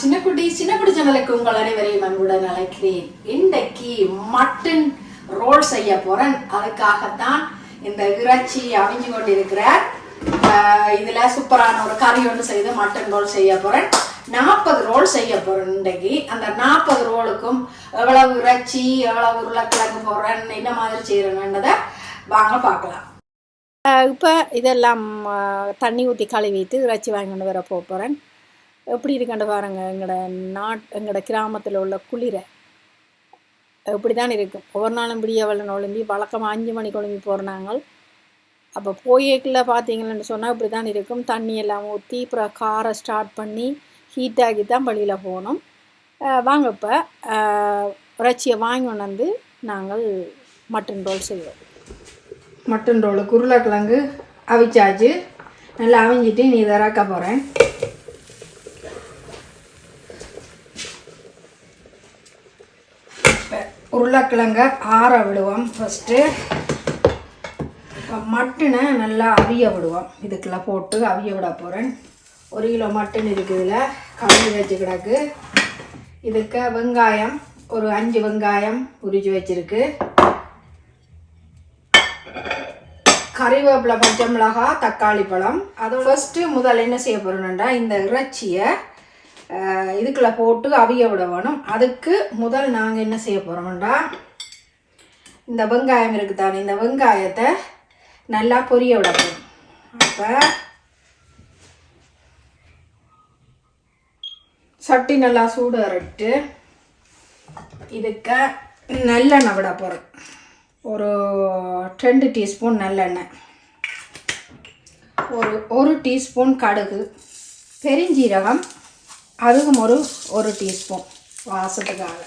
சின்ன குட்டி சின்ன குட்டி சேனலுக்கு உங்கள் அனைவரையும் அன்புடன் அழைக்கிறேன். இன்றைக்கு மட்டன் ரோல் செய்ய போறேன். அதுக்காகத்தான் இந்த இறைச்சி அவிஞ்சு கொண்டிருக்கிற இதுல சூப்பரான ஒரு கறி ஒன்று செய்து மட்டன் ரோல் செய்ய போறேன். நாற்பது ரோல் செய்ய போறேன் இன்றைக்கு. அந்த நாற்பது ரோலுக்கும் எவ்வளவு இறைச்சி எவ்வளவு உருளைக்கிழங்கு போடுறேன் என்ன மாதிரி செய்யறேன்றதை வாங்க பார்க்கலாம். இப்போ இதெல்லாம் தண்ணி ஊற்றி கழுவிட்டு இறைச்சி வாங்கிட்டு வர போகிறேன் எப்படி இருக்காண்ட பாருங்க எங்களோட நாட் எங்களோட கிராமத்தில் உள்ள குளிரை. இப்படி தான் இருக்கும் ஒவ்வொரு நாளும் விடியவளன் ஒழும்பி வழக்கமாக அஞ்சு மணிக்கு ஒழும்பி போகிறாங்க அப்போ போயேக்கில் பார்த்தீங்கன்னு சொன்னால் இப்படி தான் இருக்கும். தண்ணி எல்லாம் ஊற்றி அப்புறம் காரை ஸ்டார்ட் பண்ணி ஹீட் ஆகி தான் வழியில் போகணும் வாங்க இப்போ இறைச்சியை வாங்கி கொண்டாந்து நாங்கள் மட்டன் ரோல் செய்வோம். மட்டன் ரோல் உருளைக்கிழங்கு அவிச்சாச்சு. நல்லா அவிஞ்சிட்டு நீ இதை இறக்க போகிறேன் உருளைக்கிழங்க ஆற விடுவோம் ஃபஸ்ட்டு மட்டனை நல்லா அவிய விடுவோம். இதுக்கெல்லாம் போட்டு அவிய விட போகிறேன் ஒரு கிலோ மட்டன் இருக்குதுல கழுவி வச்சு கிடக்கு. இதுக்கு வெங்காயம் ஒரு அஞ்சு வெங்காயம் உரிச்சு வச்சிருக்கு. கறிவேப்பிலை பச்சை மிளகா தக்காளி பழம். அது ஃபஸ்ட்டு முதல்ல என்ன செய்ய போகிறோம்னா இந்த இறைச்சியை இதுக்குள்ள போட்டு அவிய விட வேணும் அதுக்கு முதல் நாங்கள் என்ன செய்ய போகிறோம்டா இந்த வெங்காயம் இருக்குது தானே இந்த வெங்காயத்தை நல்லா பொரிய விட போகிறோம் அப்போ சட்டி நல்லா சூடு வரட்டு இதுக்கு நல்லெண்ணெய் விட போகிறோம் ஒரு ரெண்டு டீஸ்பூன் நல்லெண்ணெய். ஒரு ஒரு டீஸ்பூன் கடுகு பெருஞ்சீரகம் அதுவும் ஒரு ஒரு டீஸ்பூன் வாசத்துக்காக.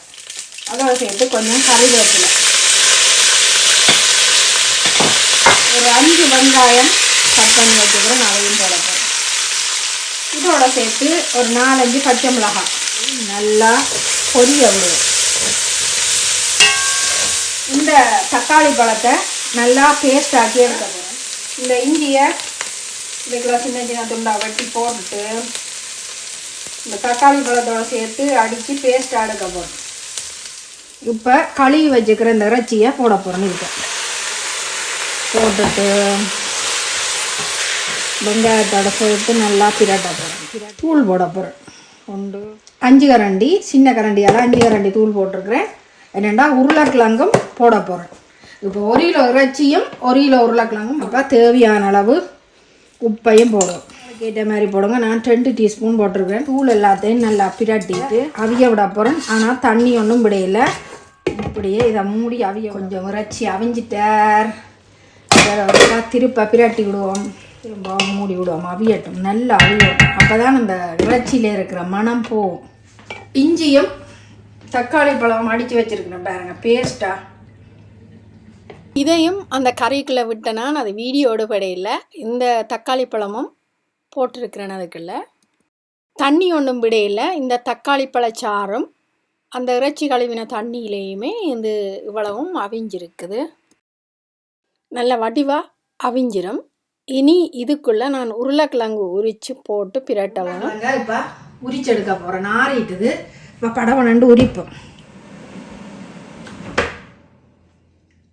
அதை சேர்த்து கொஞ்சம் கறிவேப்பிலை ஒரு அஞ்சு வெங்காயம் கட் பண்ணி வச்சுக்கிறோம் அதையும் போட இதோட சேர்த்து ஒரு நாலஞ்சு பச்சை மிளகாய். நல்லா பொரிய விடுவோம் இந்த தக்காளி பழத்தை நல்லா பேஸ்ட் ஆக்கி எடுக்க இந்த இஞ்சியை இதுக்கெல்லாம் சின்ன சின்ன துண்டாக வெட்டி போட்டுட்டு இந்த தக்காளி பழத்தோட சேர்த்து அடித்து பேஸ்ட் அடுக்க போகிறோம் இப்போ கழுவி வச்சுக்கிற இந்த இறைச்சியை போட போகிறேன் இருக்கேன் போட்டுட்டு வெங்காயத்தோட சேர்த்து நல்லா பிரட்ட போகிறேன் தூள் போட போகிறேன் ஒன்று அஞ்சு கரண்டி சின்ன கரண்டியால் அஞ்சு கரண்டி தூள் போட்டிருக்கிறேன். என்னென்னா உருளைக்கிழங்கும் போட போகிறேன் இப்போ ஒரு கிலோ இறைச்சியும் ஒரு கிலோ உருளைக்கிழங்கும். அப்போ தேவையான அளவு உப்பையும் போடுவோம். கேட்ட மாதிரி போடுங்க. நான் ரெண்டு டீஸ்பூன் போட்டிருக்கேன். தூள் எல்லாத்தையும் நல்லா பிராட்டிட்டு அவிய விட போகிறேன் ஆனால் தண்ணி ஒன்றும் விடையில. இப்படியே இதை மூடி அவிய கொஞ்சம் இறைச்சி அவிஞ்சிட்டார். இதை திருப்ப பிராட்டி விடுவோம். திரும்ப மூடி விடுவோம். அவியட்டும். நல்லா அவியட்டும். அப்போ தான் அந்த இறைச்சியில் இருக்கிற மனம் போகும். இஞ்சியும் தக்காளி பழம் அடித்து வச்சுருக்கிறேன் பாருங்க. பேஸ்ட்டா இதையும் அந்த கறிக்குள்ளே விட்டேன்னா அது வீடியோடு படையில் இந்த தக்காளி பழமும் போட்டிருக்கிறேன் அதுக்குள்ள. தண்ணி ஒன்றும் விடையில் இந்த தக்காளி பழச்சாறும் அந்த இறைச்சி கழுவின தண்ணியிலையுமே இது இவ்வளவும் அவிஞ்சிருக்குது. நல்ல வடிவாக அவிஞ்சிரும். இனி இதுக்குள்ளே நான் உருளைக்கிழங்கு உரித்து போட்டு பிரட்டவணும் இப்போ உரிச்செடுக்க போகிறேன் நாரிட்டுது இப்போ படவனண்டு உரிப்போம்.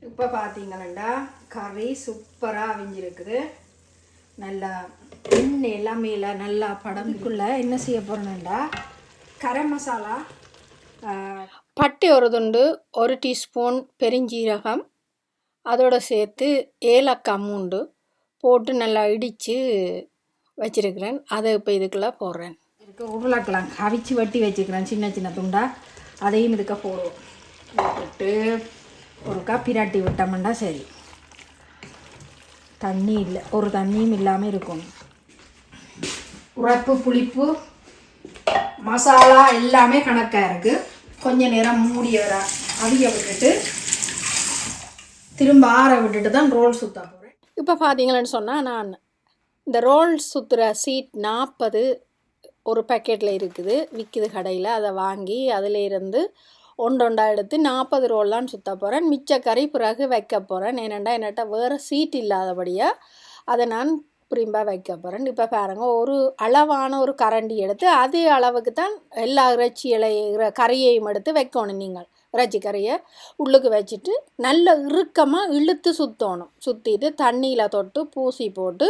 இப்போ பார்த்தீங்களா கறி சூப்பராக அவிஞ்சிருக்குது. நல்லா எண்ணெய் எல்லாமே இல்லை நல்லா படம்க்குள்ளே என்ன செய்ய போகிறேன்டா கரம் மசாலா பட்டை ஒரு துண்டு ஒரு டீஸ்பூன் பெருஞ்சீரகம் அதோட சேர்த்து ஏலக்காய் மூண்டு போட்டு நல்லா இடித்து வச்சிருக்கிறேன். அதை இப்போ இதுக்குள்ளே போடுறேன். இதுக்கு உருளைக்கிழங்கு அவிச்சு வட்டி வச்சுக்கிறேன் சின்ன சின்ன துண்டா. அதையும் இதுக்க போடுவோம். போட்டுட்டு ஒருக்கா பிராட்டி விட்டோம்னா சரி. தண்ணி இல்லை ஒரு தண்ணியும் இல்லாமல் இருக்கும். உரைப்பு புளிப்பு மசாலா எல்லாமே கணக்காக இருக்குது கொஞ்ச நேரம் மூடி வர அவிய விட்டுட்டு திரும்ப ஆற விட்டுட்டு தான் ரோல் சுத்த போகிறேன் இப்போ பார்த்தீங்களேன்னு சொன்னால் நான் இந்த ரோல் சுற்றுற சீட் நாற்பது ஒரு பேக்கெட்டில் இருக்குது. விற்கிது கடையில். அதை வாங்கி அதில் இருந்து ஒன்றொண்டா எடுத்து நாற்பது ரோல்லாம் சுற்ற போகிறேன் மிச்ச கறி பிறகு வைக்க போகிறேன் ஏனெண்டா என்னட்ட வேறு சீட் இல்லாதபடியாக அதை நான் பிரிம்பாக வைக்க போகிறேன் இப்போ பாருங்க ஒரு அளவான ஒரு கரண்டி எடுத்து அதே அளவுக்கு தான் எல்லா இறைச்சி இலைய கறியையும் எடுத்து வைக்கணும் நீங்கள். இறைச்சி கறியை உள்ளுக்கு வச்சுட்டு நல்ல இறுக்கமாக இழுத்து சுற்றணும் சுற்றிட்டு தண்ணியில் தொட்டு பூசி போட்டு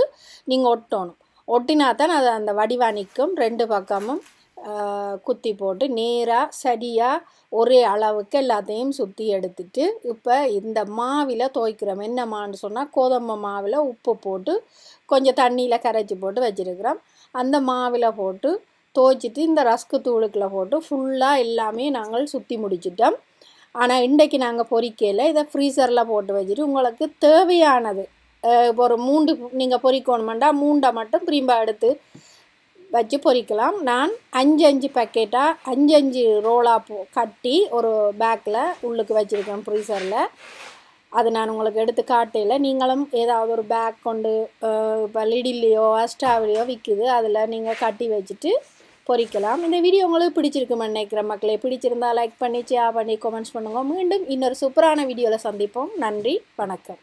நீங்கள் ஒட்டணும். ஒட்டினா தான் அது அந்த வடிவாணிக்கும் ரெண்டு பக்கமும் குத்தி போட்டு நேராக சரியாக ஒரே அளவுக்கு எல்லாத்தையும் சுற்றி எடுத்துட்டு இப்போ இந்த மாவில் துவைக்கிறோம் என்ன மான்னு சொன்னால் கோதுமை மாவில் உப்பு போட்டு கொஞ்சம் தண்ணியில் கரைச்சி போட்டு வச்சுருக்கிறோம். அந்த மாவில் போட்டு துவைச்சிட்டு இந்த ரஸ்க்கு தூளுக்குள்ள போட்டு ஃபுல்லாக எல்லாமே நாங்கள் சுற்றி முடிச்சிட்டோம். ஆனால் இன்றைக்கு நாங்கள் பொறிக்கையில் இதை ஃப்ரீசரில் போட்டு வச்சுட்டு உங்களுக்கு தேவையானது இப்போ ஒரு மூண்டு நீங்கள் பொறிக்கணுமெண்டா மூண்டை மட்டும் பிரிம்பா எடுத்து வச்சு பொறிக்கலாம் நான் அஞ்சு அஞ்சு பேக்கெட்டாக அஞ்சு அஞ்சு ரோலாக போ கட்டி ஒரு பேக்கில் உள்ளுக்கு வச்சுருக்கேன் ஃப்ரீசரில் அது நான் உங்களுக்கு எடுத்து காட்டையில் நீங்களும் ஏதாவது ஒரு பேக் கொண்டு இப்போ லிடில்லையோ அஸ்டாவிலையோ விற்குது அதில் நீங்கள் கட்டி வச்சுட்டு பொறிக்கலாம் இந்த வீடியோ உங்களுக்கு பிடிச்சிருக்குன்னு நினைக்கிறேன் மக்களே. பிடிச்சிருந்தா லைக் பண்ணி ஷேர் பண்ணி கமெண்ட்ஸ் பண்ணுங்க. மீண்டும் இன்னொரு சூப்பரான வீடியோவில் சந்திப்போம். நன்றி வணக்கம்.